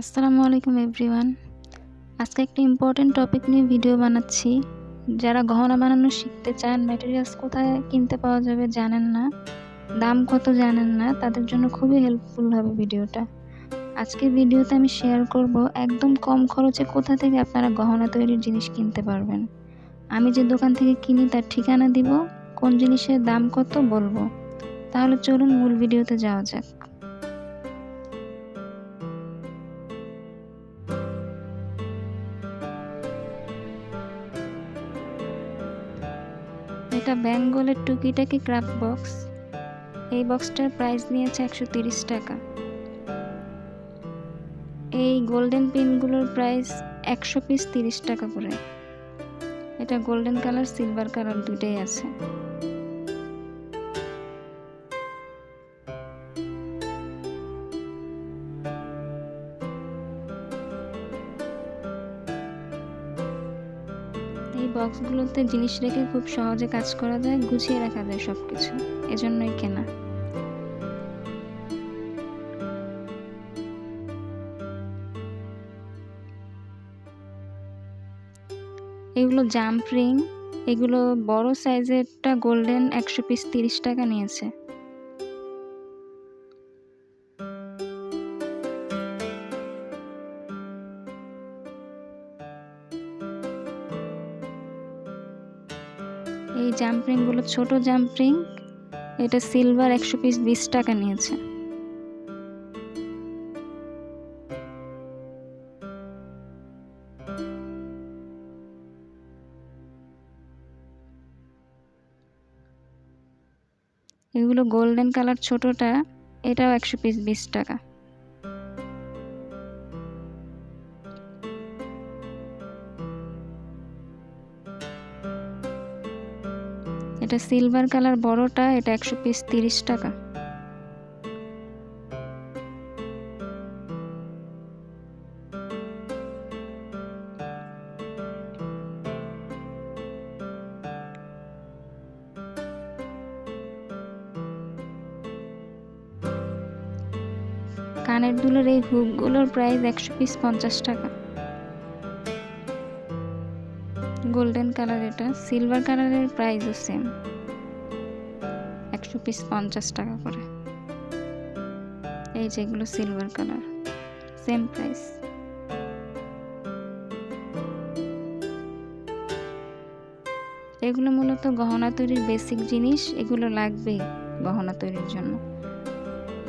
আসসালামু আলাইকুম এভরিওয়ান। আজকে একটা ইম্পর্টেন্ট টপিক নিয়ে ভিডিও বানাচ্ছি। যারা গহনা বানানো শিখতে চান ম্যাটেরিয়ালস কোথায় কিনতে পাওয়া যাবে জানেন না, দাম কত জানেন না, তাদের জন্য খুবই হেল্পফুল হবে ভিডিওটা আজকের ভিডিওতে আমি শেয়ার করব একদম কম খরচে কোথা থেকে আপনারা গহনা তৈরির জিনিস কিনতে পারবেন। আমি যে দোকান থেকে কিনি, তার ঠিকানা দিব, কোন জিনিসের দাম কত বলব। তাহলে চলুন মূল ভিডিওতে যাওয়া যাক। এটা বেঙ্গলের টুকিটাকি ক্রাফট বক্স। এই বক্সটার প্রাইস নিয়েছে একশো তিরিশ টাকা। এই গোল্ডেন পিনগুলোর প্রাইস একশো পিস তিরিশ টাকা করে। এটা গোল্ডেন কালার, সিলভার কালার দুটোই আছে। বক্সগুলোতে জিনিস রেখে খুব সহজে কাজ করা যায়, গুছিয়ে রাখা যায় সব কিছু এজন্যই কেনা। এগুলো জাম্প রিং। এগুলো বড় সাইজেরটা গোল্ডেন একশো পিস তিরিশ টাকা নিয়েছে। এই জাম্পিংগুলো ছোট জাম্পিং এটা সিলভার একশো পিস বিশ টাকা নিয়েছে। এগুলো গোল্ডেন কালার ছোটটা, এটাও একশো পিস বিশ টাকা। এটা সিলভার কালার বড়টা, এটা একশো পিস তিরিশ টাকা। কানের দুলের এই হুকগুলোর প্রাইস একশো পিস পঞ্চাশ টাকা। গোল্ডেন কালার এটা, সিলভার কালারের প্রাইসও সেম একশো পিস পঞ্চাশ টাকা করে। এই যেগুলো সিলভার কালার সেম প্রাইস এগুলো মূলত গহনা তৈরির বেসিক জিনিস, এগুলো লাগবেই গহনা তৈরির জন্য।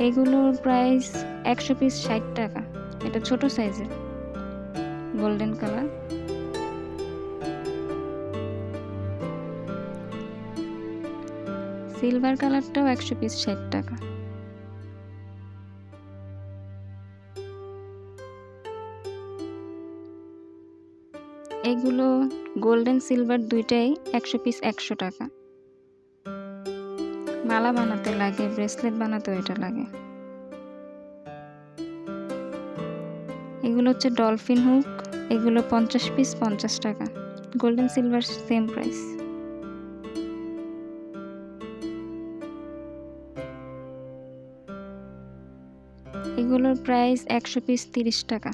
এগুলোর প্রাইস একশো পিস ষাট টাকা, এটা ছোট সাইজের গোল্ডেন কালার সিলভার কালারটাও একশো পিস ষাট টাকা। এগুলো গোল্ডেন সিলভার দুইটাই একশো পিস একশো টাকা। মালা বানাতে লাগে ব্রেসলেট বানাতেও এটা লাগে। এগুলো হচ্ছে ডলফিন হুক এগুলো পঞ্চাশ পিস পঞ্চাশ টাকা। গোল্ডেন সিলভার সেম প্রাইস এগুলোর প্রাইস একশো পিস তিরিশ টাকা।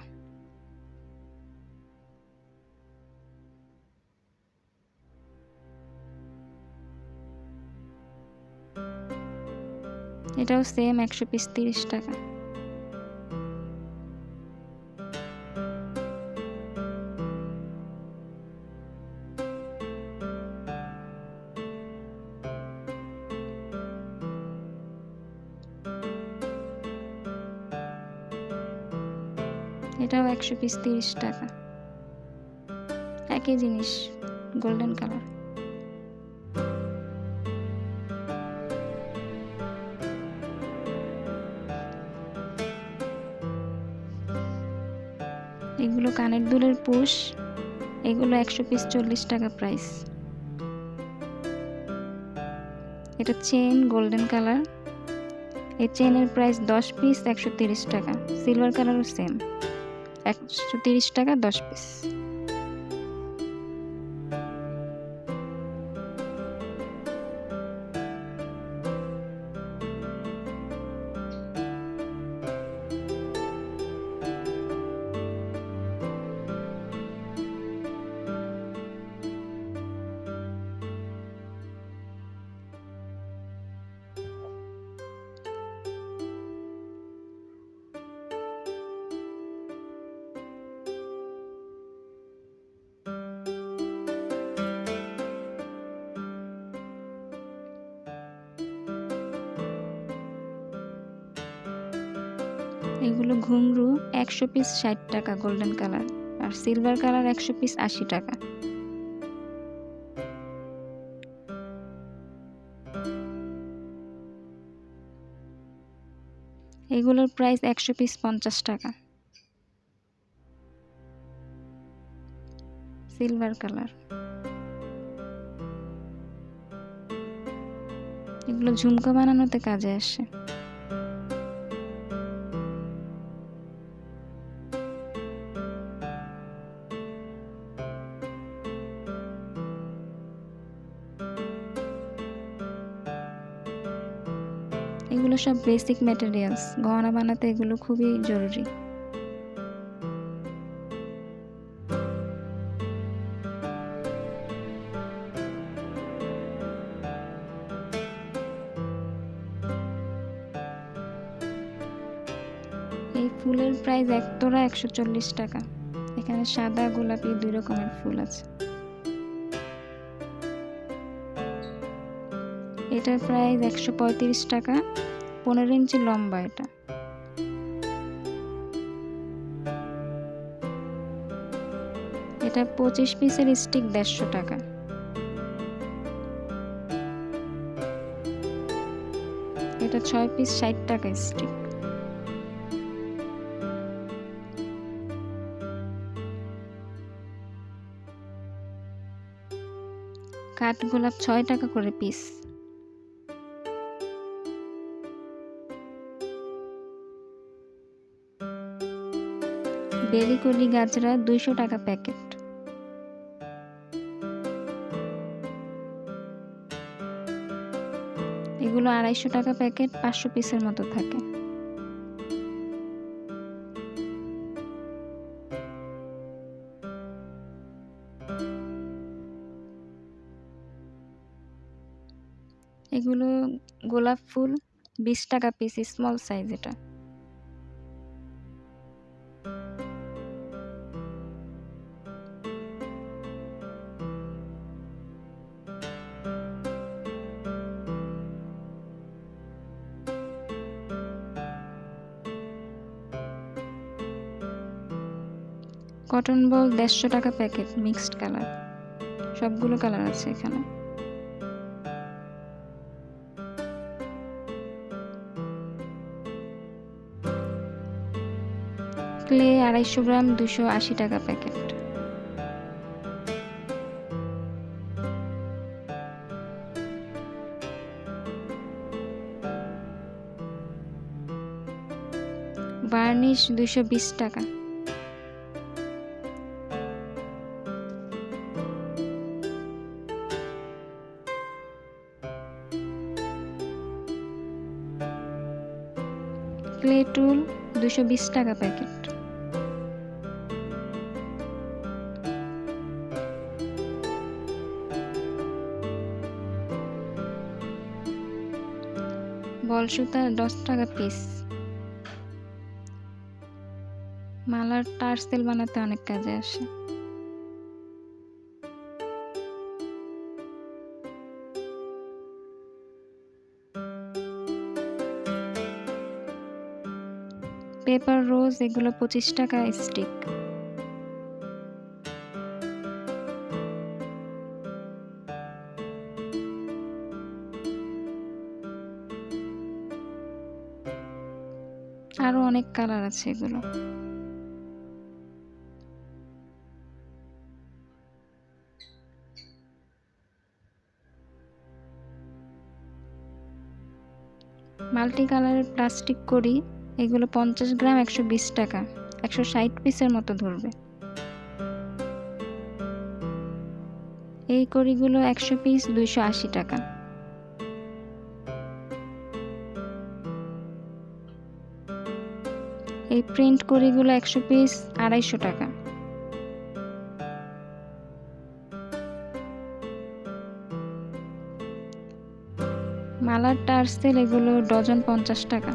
এটাও সেম একশো পিস তিরিশ টাকা। এটাও একশো পিস তিরিশ টাকা। একই জিনিস গোল্ডেন কালার এগুলো কানের দুলের পুশ, এগুলো একশো পিস চল্লিশ টাকা প্রাইস এটা চেন গোল্ডেন কালার এই চেনের প্রাইস দশ পিস একশো তিরিশ টাকা। সিলভার কালারও সেম একশো তিরিশ টাকা দশ পিস এগুলো ঘুংরু একশো পিস ষাট টাকা গোল্ডেন কালার আর সিলভার কালার একশো পিস আশি টাকা। এগুলোর প্রাইস একশো পিস পঞ্চাশ টাকা। সিলভার কালার এগুলো ঝুমকা বানানোতে কাজে আসে। এগুলো সব বেসিক ম্যাটেরিয়ালস গহনা বানাতে এগুলো খুবই জরুরি। এই ফুলের প্রাইস এক তোড়া একশো চল্লিশ টাকা। এখানে সাদা গোলাপি দুই রকমের ফুল আছে। এটার প্রাইস একশো পঁয়ত্রিশ টাকা। পনেরো ইঞ্চি লম্বা এটা। এটা পঁচিশ পিসের স্টিক দেড়শো টাকা। এটা ছয় পিস ষাট টাকা স্টিক কাঠগোলাপ ছয় টাকা করে পিস বেলিকলি গাজরা দুইশো টাকা প্যাকেট। এগুলো আড়াইশো টাকা প্যাকেট, পাঁচশো পিসের মতো থাকে। এগুলো গোলাপ ফুল, বিশ টাকা পিস স্মল সাইজ এটা। কটন বল দেড়শো টাকা প্যাকেট মিক্সড কালার সবগুলো কালার আছে এখানে। ক্লে আড়াইশো গ্রাম, দুশো আশি টাকা প্যাকেট। বার্নিশ দুশো বিশ টাকা। টুল দুশো বিশ টাকা প্যাকেট। বল সুতা দশ টাকা পিস মালার টার্সেল বানাতে অনেক কাজে আসে। পেপার রোজ, এগুলো পঁচিশ টাকা স্টিক আরও অনেক কালার আছে এগুলো। মাল্টি কালারের প্লাস্টিক করি। এগুলো পঞ্চাশ গ্রাম একশো বিশ টাকা। একশো ষাট পিসের মতো ধরবে। এই কড়িগুলো একশো পিস দুইশো আশি টাকা। এই প্রিন্ট কড়িগুলো একশো পিস আড়াইশো টাকা। মালার টার্সেল এগুলো ডজন পঞ্চাশ টাকা।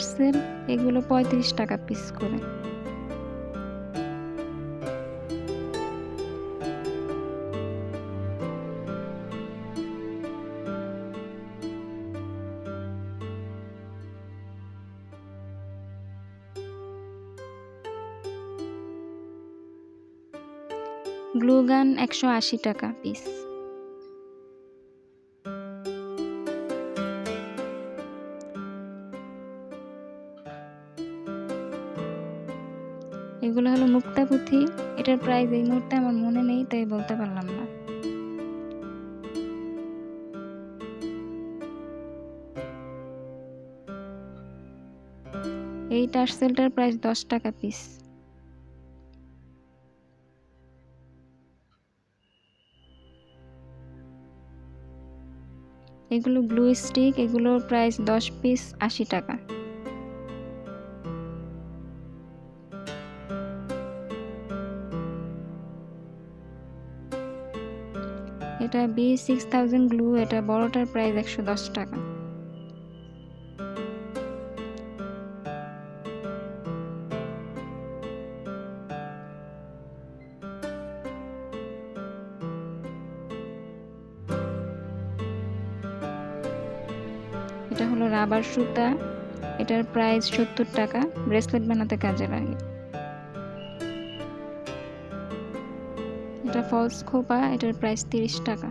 বেনি টার্সেল এগুলো পঁয়ত্রিশ টাকা পিস করে। গ্লুগান একশো আশি টাকা পিস এগুলো হলো মুক্তা পুঁথি। এটার প্রাইস এই মুহূর্তে আমার মনে নেই, তাই বলতে পারলাম না। এই টার্সেলটার প্রাইস দশ টাকা পিস এগুলো গ্লু স্টিক এগুলোর প্রাইস দশ পিস আশি টাকা। এটা বি সিক্স থাউজেন্ড গ্লু এটা বড়টার প্রাইস একশো দশ টাকা। এটা হলো রাবার সুতা, এটার প্রাইস সত্তর টাকা ব্রেসলেট বানাতে কাজে লাগে। এটা ফলস খোপা, এটার প্রাইস তিরিশ টাকা।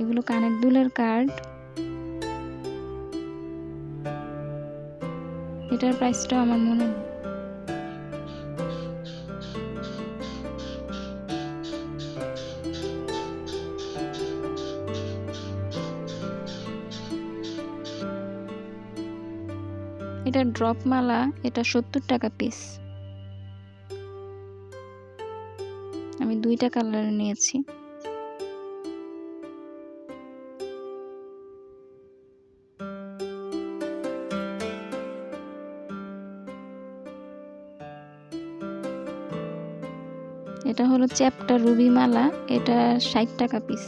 এগুলো কানের দুলের কার্ড এটার প্রাইসটা আমার মনে নেই এটা ড্রপ মালা, এটা সত্তর টাকা পিস আমি দুইটা কালার নিয়েছি। এটা হলো চ্যাপ্টার রুবি মালা, এটা ষাট টাকা পিস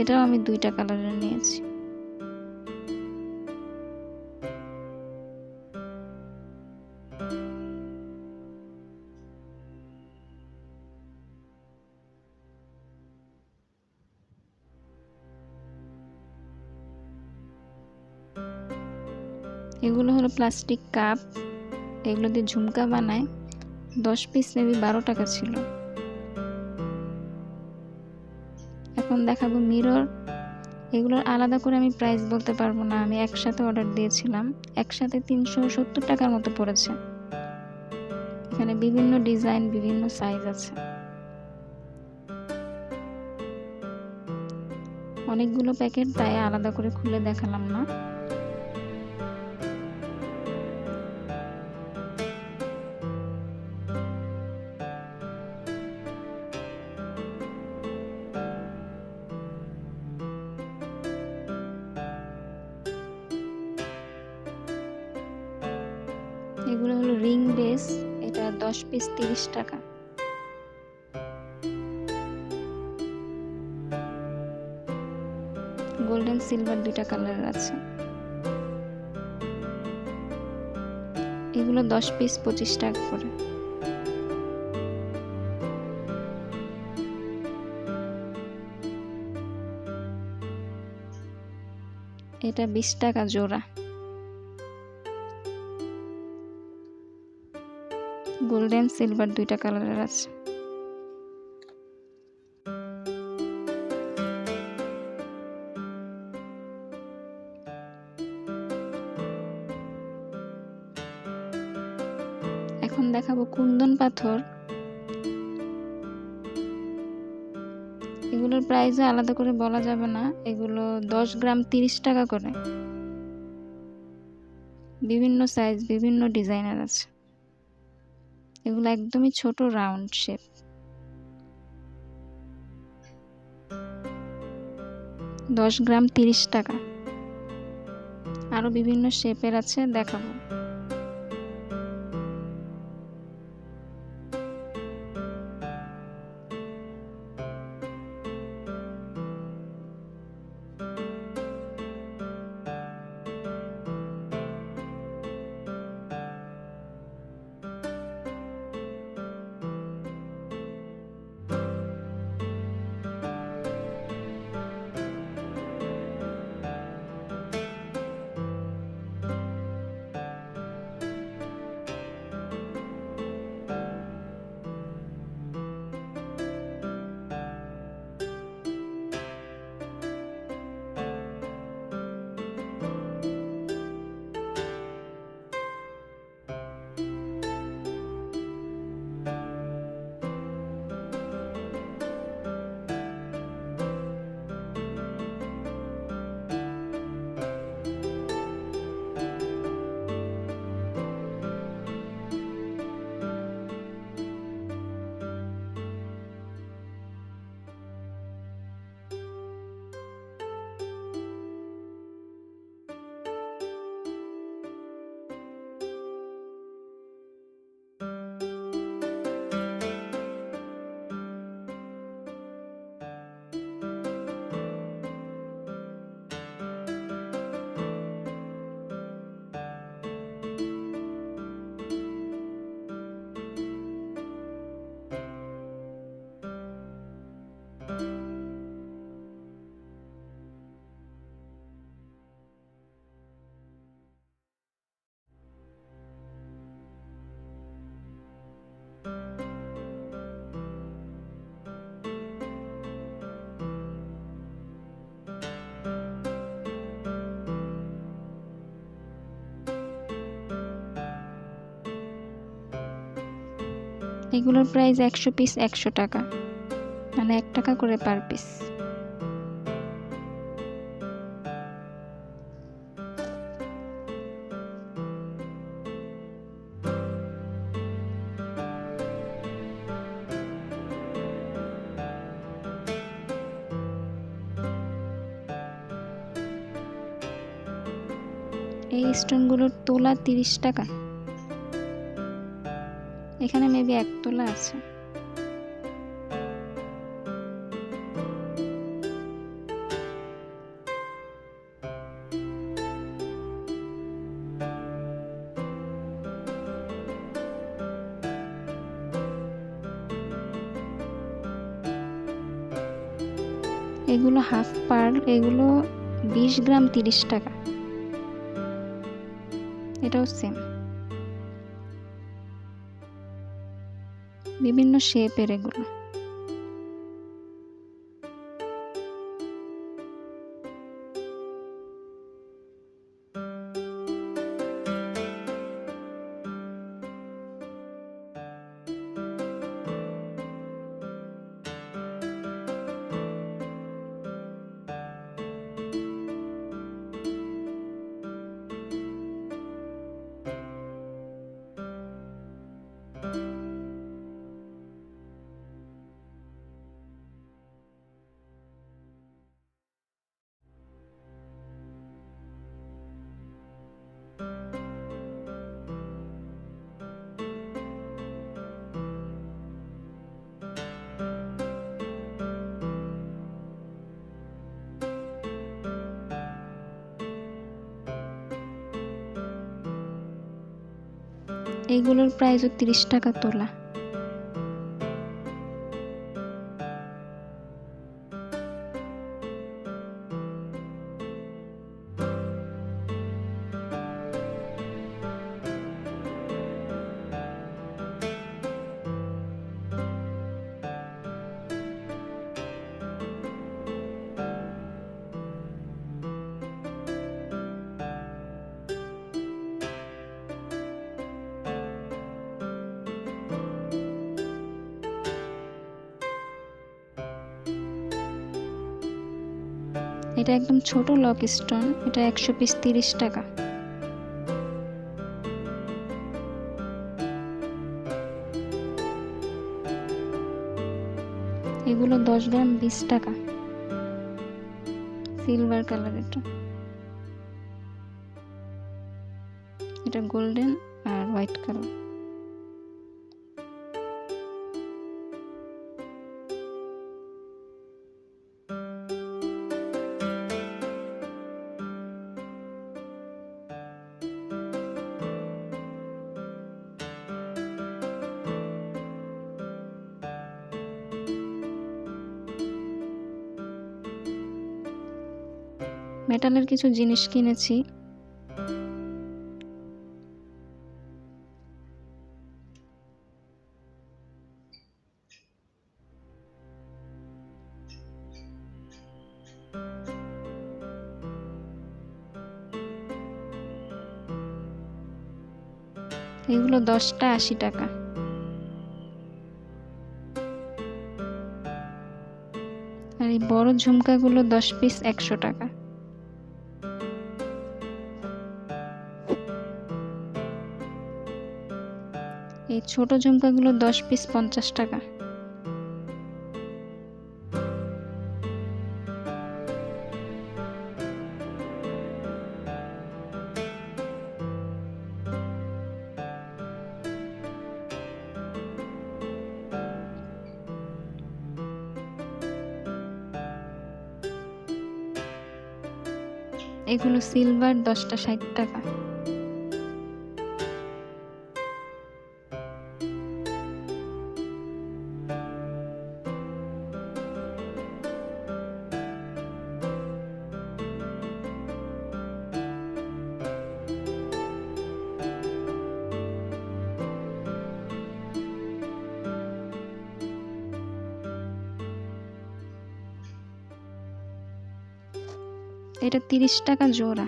এটাও আমি দুইটা কালারের নিয়েছি। এগুলো হলো প্লাস্টিক কাপ এগুলো দিয়ে ঝুমকা বানায়। দশ পিস মেবি বারো টাকা ছিল। এখন দেখাবো মিরর এগুলোর আলাদা করে আমি প্রাইস বলতে পারব না, আমি একসাথে অর্ডার দিয়েছিলাম। একসাথে তিনশো সত্তর টাকার মতো পড়েছে। এখানে বিভিন্ন ডিজাইন বিভিন্ন সাইজ আছে। অনেকগুলো প্যাকেট তাই আলাদা করে খুলে দেখালাম না। এগুলো হলো রিং বেস, এটা দশ পিস তিরিশ টাকা। গোল্ডেন সিলভার দুইটা কালারের আছে। এগুলো দশ পিস পঁচিশ টাকা করে। এটা বিশ টাকা জোড়া। গোল্ডেন, সিলভার দুইটা কালারের আছে। এখন দেখাবো কুন্দন পাথর। এগুলোর প্রাইসও আলাদা করে বলা যাবে না। এগুলো দশ গ্রাম তিরিশ টাকা করে। বিভিন্ন সাইজ বিভিন্ন ডিজাইনের আছে। এগুলো একদমই ছোট রাউন্ড শেপ দশ গ্রাম তিরিশ টাকা। আরও বিভিন্ন শেপের আছে দেখাবো। এগুলোর প্রাইস একশো পিস একশো টাকা। মানে এক টাকা করে পার পিস এই স্টোনগুলোর তোলা তিরিশ টাকা। এখানে মেবি এক তোলা আছে। এগুলো হাফ পার্ল এগুলো বিশ গ্রাম তিরিশ টাকা। এটাও সেম বিভিন্ন শেপের এগুলো। এইগুলোর প্রাইসও তিরিশ টাকা তোলা। এটা একদম ছোট লক স্টোন, এটা একশো পিস তিরিশ টাকা। এগুলো দশ গ্রাম বিশ টাকা। সিলভার কালার এটা। এটা গোল্ডেন আর হোয়াইট কালার মেটালের কিছু জিনিস কিনেছি। এগুলো দশটা আশি টাকা। আর এই বড় ঝুমকাগুলো দশ পিস একশো টাকা। ছোট ঝুমকাগুলো দশ পিস পঞ্চাশ টাকা। এগুলো সিলভার দশটা ষাট টাকা। এটা তিরিশ টাকা জোড়া।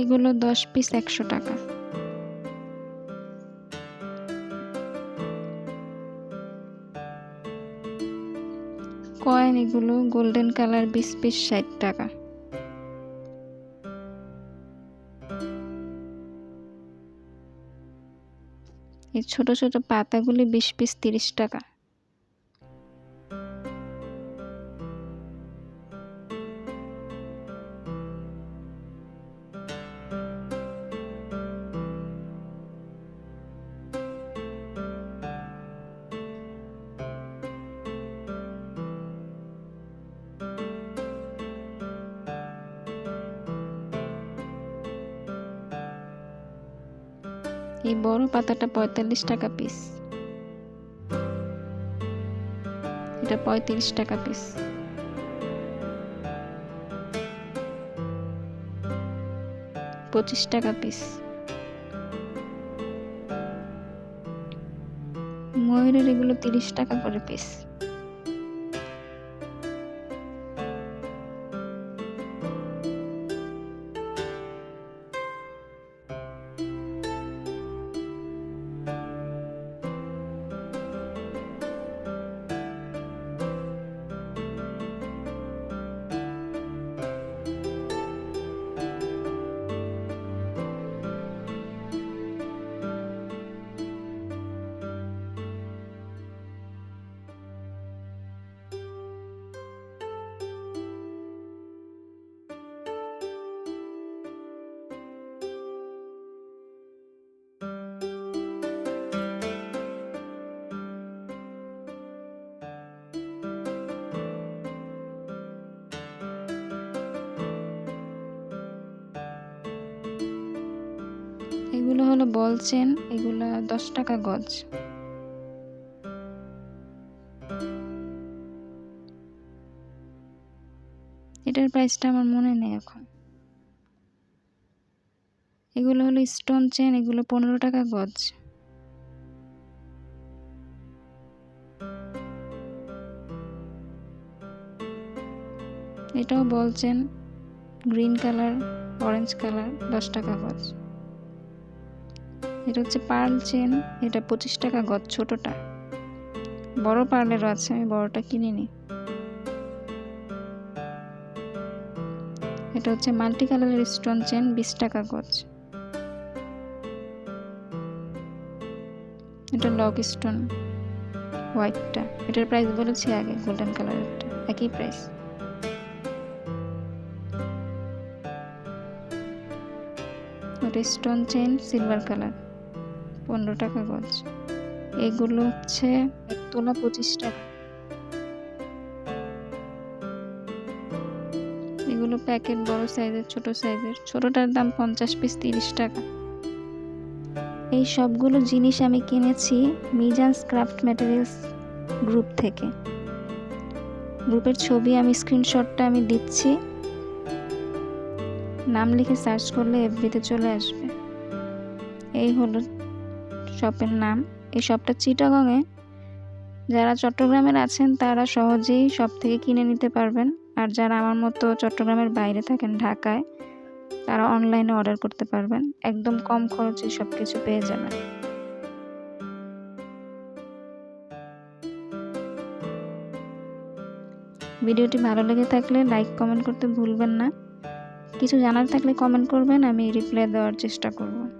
এগুলো দশ পিস একশো টাকা। কয়েন এগুলো গোল্ডেন কালার বিশ পিস ষাট টাকা। ছোট ছোট পাতাগুলি বিশ পিস তিরিশ টাকা। এই বড় পাতাটা পঁয়তাল্লিশ টাকা পিস এটা পঁয়ত্রিশ টাকা পিস পঁচিশ টাকা পিস ময়ূরের এগুলো তিরিশ টাকা করে পিস এগুলো হলো বল চেন এগুলো দশ টাকা গজ। এটার প্রাইসটা আমার মনে নেই এখন। এগুলো হলো স্টোন চেন এগুলো পনেরো টাকা গজ। এটাও ball chain green colour orange colour দশ টাকা গজ। এটা হচ্ছে পার্ল চেন, এটা পঁচিশ টাকা গজ ছোটটা। বড় পার্লেরও আছে, আমি বড়টা কিনিনি। এটা হচ্ছে মাল্টি কালারের স্টোন চেন, বিশ টাকা গজ। এটা লক স্টোন, হোয়াইটটা। এটার প্রাইস বলেছি আগে, গোল্ডেন কালারেরটা, একই প্রাইস। ওটা স্টোন চেন, সিলভার কালার। পনেরো টাকা গজ। এগুলো হচ্ছে এক তোলা পঁচিশ টাকা। এগুলো প্যাকেট বড় সাইজের ছোট সাইজের ছোটটার দাম পঞ্চাশ পিস তিরিশ টাকা। এই সবগুলো জিনিস আমি কিনেছি মিজান্স ক্রাফট ম্যাটেরিয়ালস গ্রুপ থেকে। গ্রুপের ছবি আমি স্ক্রিনশটটা আমি দিচ্ছি। নাম লিখে সার্চ করলে এফবিতে চলে আসবে। এই হলো শপের নাম। এই শপটা চিটাগংয়ে। যারা চট্টগ্রামের আছেন, তারা সহজেই শপ থেকে কিনে নিতে পারবেন। আর যারা আমার মতো চট্টগ্রামের বাইরে থাকেন, ঢাকায়, তারা অনলাইনে অর্ডার করতে পারবেন। একদম কম খরচে সব কিছু পেয়ে যাবেন। ভিডিওটি ভালো লেগে থাকলে লাইক, কমেন্ট করতে ভুলবেন না। কিছু জানার থাকলে কমেন্ট করবেন, আমি রিপ্লাই দেওয়ার চেষ্টা করব।